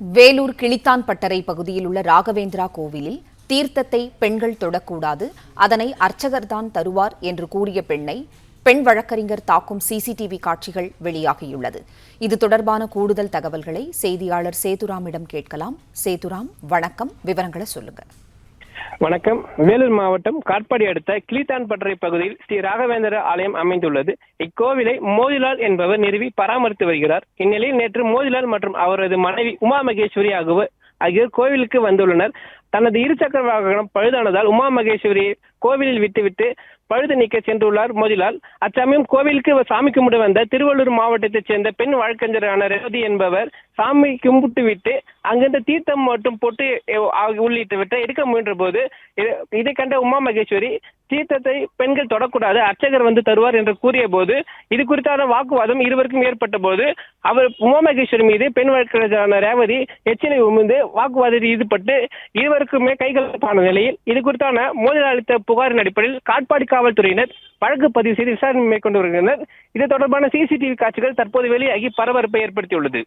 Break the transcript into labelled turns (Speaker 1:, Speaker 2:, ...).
Speaker 1: வேலூர் கிளித்தான் பட்டறை பகுதியில் உள்ள ராகவேந்திரா கோவிலில் தீர்த்தத்தை பெண்கள் தொடக்கூடாது அதனை அர்ச்சகர்தான் தருவார் என்று கூறிய பெண்ணை பெண் வழக்கறிஞர் தாக்கும் சிசிடிவி காட்சிகள் வெளியாகியுள்ளது. இது தொடர்பான கூடுதல் தகவல்களை செய்தியாளர் சேதுராமிடம் கேட்கலாம். சேதுராம் வணக்கம். விவரங்களை சொல்லுங்க.
Speaker 2: வணக்கம். வேலூர் மாவட்டம் காட்பாடி அடுத்த கிளித்தான்பற்றை பகுதியில் ஸ்ரீ ராகவேந்திர ஆலயம் அமைந்துள்ளது. இக்கோவிலை மோதிலால் என்பவர் நிறுவி பராமரித்து வருகிறார். இந்நிலையில் நேற்று மோதிலால் மற்றும் அவரது மனைவி உமா மகேஸ்வரி ஆகியோர் ஆகியோர் கோவிலுக்கு வந்துள்ளனர். தனது இருசக்கர வாகனம் பழுதானதால் உமா மகேஸ்வரி கோவிலில் விட்டுவிட்டு பழுது நீக்க சென்றுள்ளார் மோதிலால். அச்சமயம் கோவிலுக்கு சாமி கும்பிட வந்த திருவள்ளூர் மாவட்டத்தைச் சேர்ந்த பெண் வழக்கறிஞரான ரேவதி என்பவர் சாமி கும்பிட்டு விட்டு அங்கிருந்து தீர்த்தம் மட்டும் போட்டு உள்ளிட்டு விட்டு எடுக்க முயன்ற போது இதை- கண்ட உமா மகேஸ்வரி தீர்த்தத்தை பெண்கள் தொடக்கூடாது அர்ச்சகர் வந்து தருவார் என்று கூறிய போது இது குறித்தான வாக்குவாதம் இருவருக்கும் ஏற்பட்ட போது அவர் உமா மகேஸ்வரி மீது பெண் வழக்கறிஞரான ரேவதி எச்சிலை உமிழ்ந்து வாக்குவாதத்தில் ஈடுபட்டு இருவருக்குமே கைகலப்பான நிலையில் இது குறித்தான மோதல் அளித்த புகாரின் அடிப்படையில் காட்பாடி காவல்துறையினர் வழக்கு பதிவு செய்து விசாரணை மேற்கொண்டு வருகின்றனர். இது தொடர்பான சிசிடிவி காட்சிகள் தற்போது வெளியாகி பரபரப்பை ஏற்படுத்தியுள்ளது.